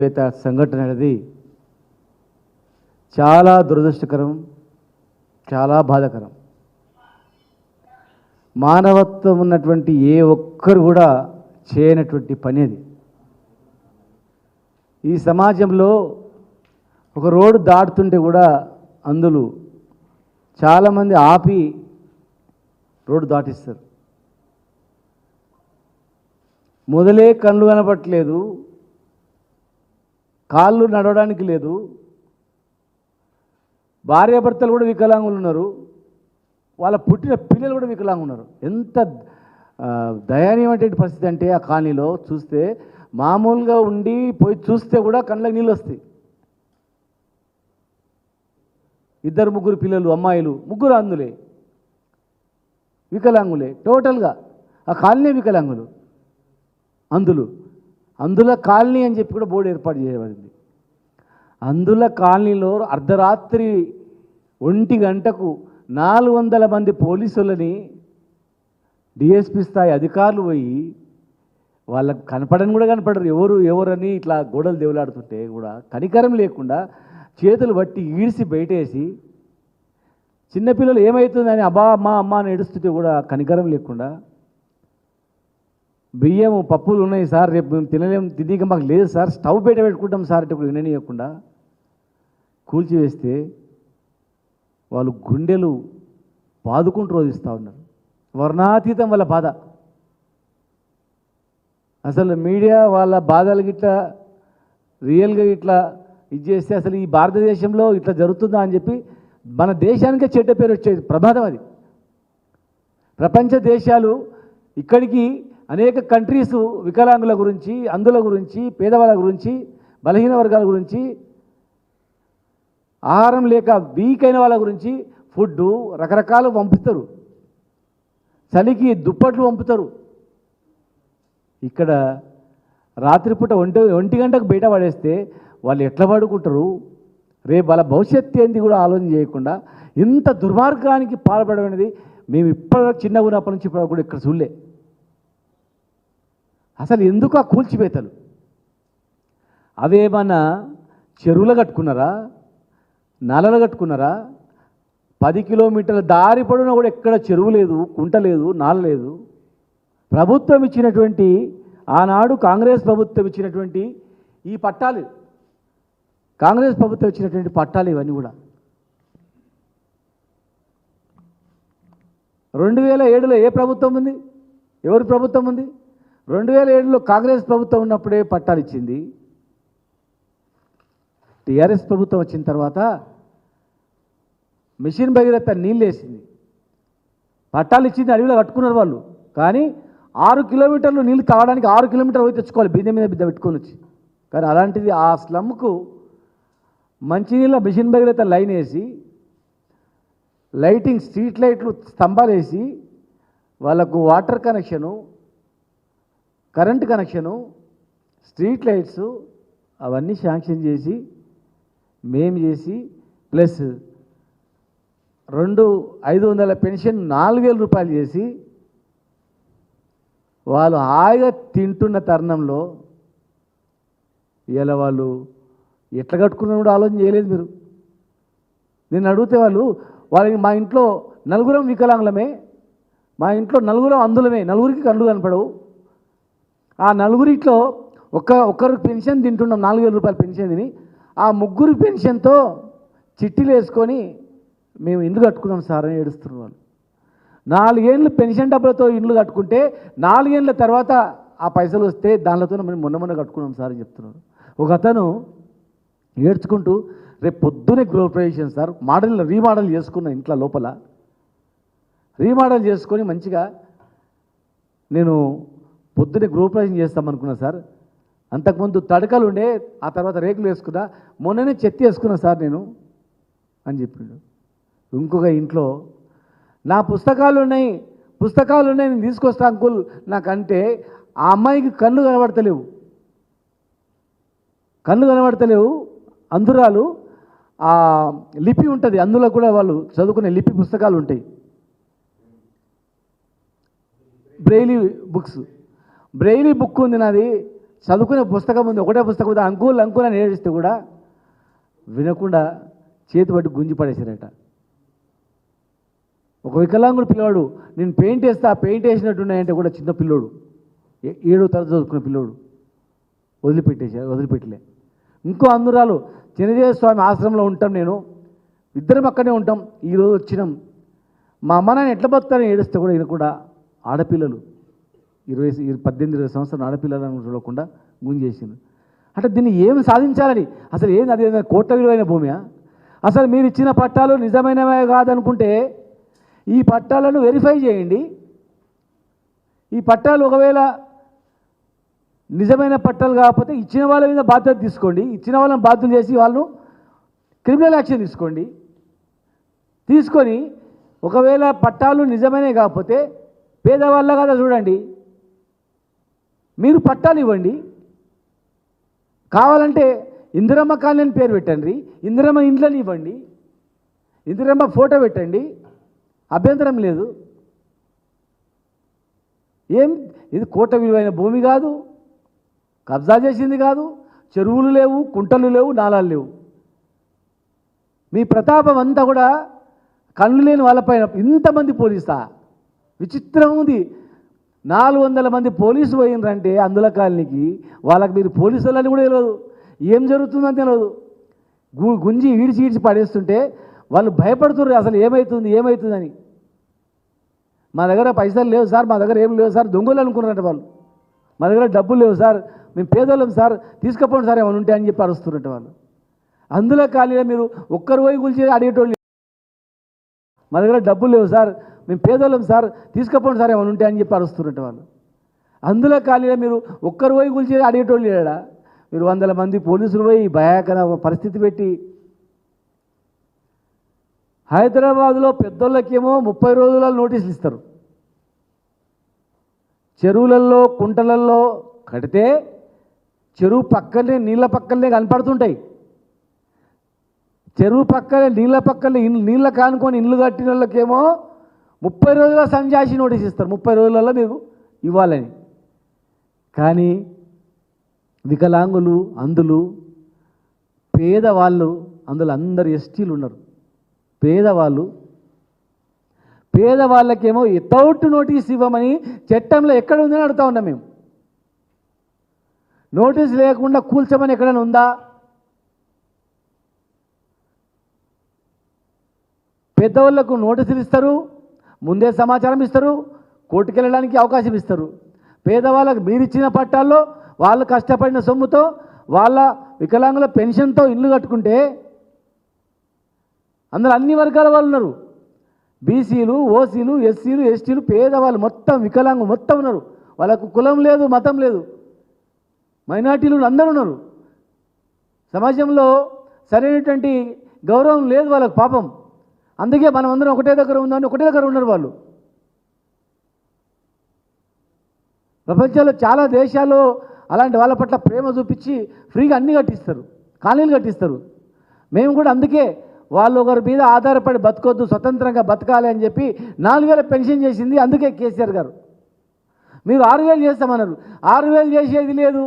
పేత సంఘటన అనేది చాలా దురదృష్టకరం చాలా బాధాకరం. మానవత్వం ఉన్నటువంటి ఏ ఒక్కరు కూడా చేయనటువంటి పని అది. ఈ సమాజంలో ఒక రోడ్డు దాటుతుంటే కూడా అందులో చాలామంది ఆపి రోడ్డు దాటిస్తారు. మొదలే కళ్ళు కనపట్లేదు కాళ్ళు నడవడానికి లేదు. భార్యాభర్తలు కూడా వికలాంగులు ఉన్నారు. వాళ్ళ పుట్టిన పిల్లలు కూడా వికలాంగులు ఉన్నారు. ఎంత ఆ, పరిస్థితి అంటే ఆ కాలనీలో చూస్తే మామూలుగా ఉండి పోయి చూస్తే కూడా కళ్ళకి నీళ్ళు వస్తాయి. ఇద్దరు ముగ్గురు పిల్లలు అమ్మాయిలు ముగ్గురు అందులే వికలాంగులే టోటల్గా ఆ కాలనీ వికలాంగులు అందులు అందుల కాలనీ అని చెప్పి కూడా బోర్డు ఏర్పాటు చేయబడింది. అందుల కాలనీలో అర్ధరాత్రి ఒంటి గంటకు నాలుగు వందల మంది పోలీసులని డిఎస్పి స్థాయి అధికారులు పోయి వాళ్ళకు కనపడని కూడా కనపడరు. ఎవరు ఎవరని ఇట్లా గోడలు దేవులాడుతుంటే కూడా కనికరం లేకుండా చేతులు బట్టి ఈడ్చి బయటేసి చిన్నపిల్లలు ఏమవుతుందని అబ్బా అమ్మ అమ్మ అని ఏడుస్తుంటే కూడా కనికరం లేకుండా బియ్యం పప్పులు ఉన్నాయి సార్ రేపు మేము తినలేము తినక మాకు లేదు సార్. స్టవ్ బయట పెట్టుకుంటాం సార్ అంటే ఇప్పుడు విననీయకుండా. కూల్చివేస్తే వాళ్ళు గుండెలు బాదుకుంటూ రోధిస్తూ ఉన్నారు. వర్ణాతీతం వాళ్ళ బాధ. అసలు మీడియా వాళ్ళ బాధలు గిట్లా రియల్గా ఇట్లా ఇది చేస్తే అసలు ఈ భారతదేశంలో ఇట్లా జరుగుతుందా అని చెప్పి మన దేశానికే చెడ్డ పేరు వచ్చేది. ప్రమాదం అది. ప్రపంచ దేశాలు ఇక్కడికి అనేక కంట్రీస్ వికలాంగుల గురించి అందుల గురించి పేదవాళ్ళ గురించి బలహీన వర్గాల గురించి ఆహారం లేక వీక్ అయిన వాళ్ళ గురించి ఫుడ్ రకరకాలు పంపుతారు చలికి దుప్పట్లు పంపుతారు. ఇక్కడ రాత్రిపూట ఒంటి ఒంటి గంటకు బయట పడేస్తే వాళ్ళు ఎట్లా పడుకుంటారు? రేపు వాళ్ళ భవిష్యత్తు ఏంది కూడా ఆలోచన చేయకుండా ఇంత దుర్మార్గానికి పాల్పడమనేది మేము ఇప్పటివరకు చిన్నగా ఉన్నప్పటి నుంచి ఇప్పుడు కూడా ఇక్కడ చూడలే. అసలు ఎందుకు ఆ కూల్చివేతలు? అవేమన్నా చెరువులు కట్టుకున్నారా? నలలు కట్టుకున్నారా? పది కిలోమీటర్ల దారి పడున కూడా ఎక్కడ చెరువు లేదు కుంట లేదు నాల లేదు. ప్రభుత్వం ఇచ్చినటువంటి ఆనాడు కాంగ్రెస్ ప్రభుత్వం ఇచ్చినటువంటి ఈ పట్టాలు. కాంగ్రెస్ ప్రభుత్వం ఇచ్చినటువంటి పట్టాలు ఇవన్నీ కూడా. రెండు వేల ఏడులో ఏ ప్రభుత్వం ఉంది? ఎవరి ప్రభుత్వం ఉంది? రెండు వేల ఏడులో కాంగ్రెస్ ప్రభుత్వం ఉన్నప్పుడే పట్టాలు ఇచ్చింది. టీఆర్ఎస్ ప్రభుత్వం వచ్చిన తర్వాత మిషన్ భగీరథ నీళ్ళు వేసింది. పట్టాలు ఇచ్చింది అడవిలో కట్టుకున్నారు వాళ్ళు. కానీ ఆరు కిలోమీటర్లు నీళ్ళు తాగడానికి ఆరు కిలోమీటర్లు పోయి తెచ్చుకోవాలి బిందె మీద బిద్ద పెట్టుకొని వచ్చి. కానీ అలాంటిది ఆ స్లమ్కు మంచినీళ్ళ మిషన్ భగీరథ లైన్ వేసి లైటింగ్ స్ట్రీట్ లైట్లు స్తంభాలు వేసి వాళ్ళకు water connection current connection street lights అవన్నీ శాంక్షన్ చేసి మేము చేసి ప్లస్ రెండు ఐదు వందల పెన్షన్ నాలుగు వేల రూపాయలు చేసి వాళ్ళు హాయిగా తింటున్న తరుణంలో ఇలా వాళ్ళు ఎట్లా కట్టుకున్నా కూడా ఆలోచన చేయలేదు మీరు. నేను అడిగితే వాళ్ళు వాళ్ళకి మా ఇంట్లో నలుగురం వికలాంగులమే మా ఇంట్లో నలుగురం అందులమే నలుగురికి కళ్ళు కనపడవు. ఆ నలుగురిట్లో ఒక్క ఒక్కరు పెన్షన్ తింటున్నాం నాలుగు వేల రూపాయల పెన్షన్ తిని ఆ ముగ్గురు పెన్షన్తో చిట్టీలు వేసుకొని మేము ఇల్లు కట్టుకున్నాం సార్ అని ఏడుస్తున్న వాళ్ళు. నాలుగేళ్ళు పెన్షన్ డబ్బులతో ఇండ్లు కట్టుకుంటే నాలుగేళ్ళ తర్వాత ఆ పైసలు వస్తే దానిలతో మేము మొన్న మొన్న కట్టుకున్నాం సార్ అని చెప్తున్నారు. ఒక అతను ఏడ్చుకుంటూ రేపు పొద్దునే గృహప్రవేశం సార్ మోడల్ రీమోడల్ చేసుకున్న ఇంట్లో లోపల రీమోడల్ చేసుకొని మంచిగా నేను పొద్దునే గృహప్రవేశం చేస్తామనుకున్నా సార్. అంతకుముందు తడకలు ఉండే ఆ తర్వాత రేకులు వేసుకున్నా మొన్ననే చెత్త వేసుకున్నా సార్ నేను అని చెప్పిండు ఇంకొక ఇంట్లో నా పుస్తకాలు ఉన్నాయి పుస్తకాలు ఉన్నాయి నేను తీసుకొస్తా అంకుల్ నాకంటే ఆ అమ్మాయికి కళ్ళు కనబడతలేవు. కళ్ళు కనబడతలేవు అందురాలు ఆ లిపి ఉంటుంది అందులో కూడా వాళ్ళు చదువుకునే లిపి పుస్తకాలు ఉంటాయి. Braille books. బ్రెయిలీ బుక్ ఉంది నాది. చదువుకునే పుస్తకం ఉంది. ఒకటే పుస్తకం ఉంది. అంకుల్ అంకుల్ అని ఏడిస్తే కూడా వినకుండా చేతి పట్టి గుంజి పడేశారట. ఒక వికలాంగుడు పిల్లవాడు నేను పెయింట్ వేస్తా పెయింట్ వేసినట్టున్నాయంటే కూడా చిన్న పిల్లోడు. ఏ- ఏడో తరగతి చదువుకున్న పిల్లోడు. వదిలిపెట్టేశారు వదిలిపెట్టలే. ఇంకో అందురాలు చిన్నజీవ స్వామి ఆశ్రమంలో ఉంటాం నేను. ఇద్దరం అక్కడే ఉంటాం. ఈరోజు వచ్చినాం. మా అమ్మ నాన్న ఎట్లా బతుకుతారని ఏడుస్తే కూడా ఈయన కూడా ఆడపిల్లలు. ఇరవై ఇరవై- పద్దెనిమిది ఇరవై సంవత్సరాల ఆడపిల్లలను చూడకుండా గుంజేసింది అంటే దీన్ని ఏం సాధించాలని? అసలు ఏంది అది? ఏదైనా కోట్ల విలువైన భూమియా? అసలు మీరు ఇచ్చిన పట్టాలు నిజమైనవే కాదనుకుంటే ఈ పట్టాలను వెరిఫై చేయండి. ఈ పట్టాలు ఒకవేళ నిజమైన పట్టాలు కాకపోతే ఇచ్చిన వాళ్ళ మీద బాధ్యత తీసుకోండి. ఇచ్చిన వాళ్ళని బాధ్యత చేసి వాళ్ళను క్రిమినల్ యాక్షన్ తీసుకోండి. తీసుకొని ఒకవేళ పట్టాలు నిజమైనవి కాకపోతే పేదవాళ్ళ కదా చూడండి. మీరు పట్టాలు ఇవ్వండి. కావాలంటే ఇందిరమ్మ కాలనీ అని పేరు పెట్టండి. ఇందిరమ్మ ఇండ్లని ఇవ్వండి. ఇందిరమ్మ ఫోటో పెట్టండి. అభ్యంతరం లేదు. ఏం? ఇది కోట విలువైన భూమి కాదు. కబ్జా చేసింది కాదు. చెరువులు లేవు కుంటలు లేవు నాలాలు లేవు. మీ ప్రతాపం అంతా కూడా కళ్ళు లేని వాళ్ళపైన ఇంతమంది పోలీసా? విచిత్రం ఉంది. నాలుగు వందల మంది పోలీసు పోయినరంటే అందుల కాలనీకి వాళ్ళకి మీరు పోలీసులని కూడా తెలియదు ఏం జరుగుతుందని తెలియదు గు గుంజి ఈడ్చి ఈడ్చి పడేస్తుంటే వాళ్ళు భయపడుతున్నారు అసలు ఏమవుతుంది ఏమవుతుందని మా దగ్గర పైసలు లేవు సార్ మా దగ్గర ఏం లేవు సార్ దొంగలు అనుకున్నారంట వాళ్ళు. మా దగ్గర డబ్బులు లేవు సార్ మేము పేదోళ్ళం సార్ తీసుకపోండి సార్ ఏమైనా ఉంటే అని చెప్పి అరుస్తున్నట్టు వాళ్ళు. అందులో ఖాళీగా మీరు ఒక్కరు పోయి గురించి అడిగేటోళ్ళు మా దగ్గర డబ్బులు లేవు సార్. మేము పేదోళ్ళం సార్. తీసుకుపోండి సార్ ఏమైనా ఉంటే అని చెప్పి అరుస్తున్నట్టు వాళ్ళు. అందులో ఖాళీగా మీరు ఒక్కరు పోయి కూల్చి అడిగేటోళ్ళు లేడా? మీరు వందల మంది పోలీసులు పోయి భయాకర పరిస్థితి పెట్టి హైదరాబాద్లో పెద్దోళ్ళకేమో ముప్పై రోజుల నోటీసులు ఇస్తారు. చెరువులలో కుంటలలో కడితే చెరువు పక్కనే నీళ్ళ పక్కనే కనపడుతుంటాయి. చెరువు పక్కనే నీళ్ళ పక్కనే ఇల్లు నీళ్ళ కానుకొని ఇల్లు కట్టిన వాళ్ళకేమో ముప్పై రోజుల సంజాసి నోటీస్ ఇస్తారు. ముప్పై రోజులలో మీరు ఇవ్వాలని. కానీ వికలాంగులు అందులు పేదవాళ్ళు అందులో అందరు ఎస్టీలు ఉన్నారు. పేదవాళ్ళు పేదవాళ్ళకేమో వితౌట్ నోటీస్ ఇవ్వమని చట్టంలో ఎక్కడ ఉందని అడుగుతా ఉన్నాం మేము. నోటీస్ లేకుండా కూల్చమని ఎక్కడైనా ఉందా? పెద్దవాళ్ళకు నోటీసులు ఇస్తారు ముందే సమాచారం ఇస్తారు కోర్టుకు వెళ్ళడానికి అవకాశం ఇస్తారు. పేదవాళ్ళకు మీరిచ్చిన పట్టాల్లో వాళ్ళు కష్టపడిన సొమ్ముతో వాళ్ళ వికలాంగుల పెన్షన్తో ఇల్లు కట్టుకుంటే అందులో అన్ని వర్గాల వాళ్ళు ఉన్నారు. బీసీలు ఓసీలు ఎస్సీలు ఎస్టీలు పేదవాళ్ళు మొత్తం వికలాంగు మొత్తం ఉన్నారు. వాళ్ళకు కులం లేదు మతం లేదు. మైనార్టీలు అందరూ ఉన్నారు. సమాజంలో సరైనటువంటి గౌరవం లేదు వాళ్ళకు పాపం. అందుకే మనం అందరం ఒకటే దగ్గర ఉందని ఒకటే దగ్గర ఉన్నారు వాళ్ళు. ప్రపంచంలో చాలా దేశాల్లో అలాంటి వాళ్ళ పట్ల ప్రేమ చూపించి ఫ్రీగా అన్నీ కట్టిస్తారు కాలనీలు కట్టిస్తారు. మేము కూడా అందుకే వాళ్ళు ఒకరి మీద ఆధారపడి బతకొద్దు స్వతంత్రంగా బతకాలి అని చెప్పి నాలుగు వేల పెన్షన్ చేసింది అందుకే కేసీఆర్ గారు. మీరు ఆరు వేలు చేస్తామన్నారు. ఆరు వేలు చేసేది లేదు.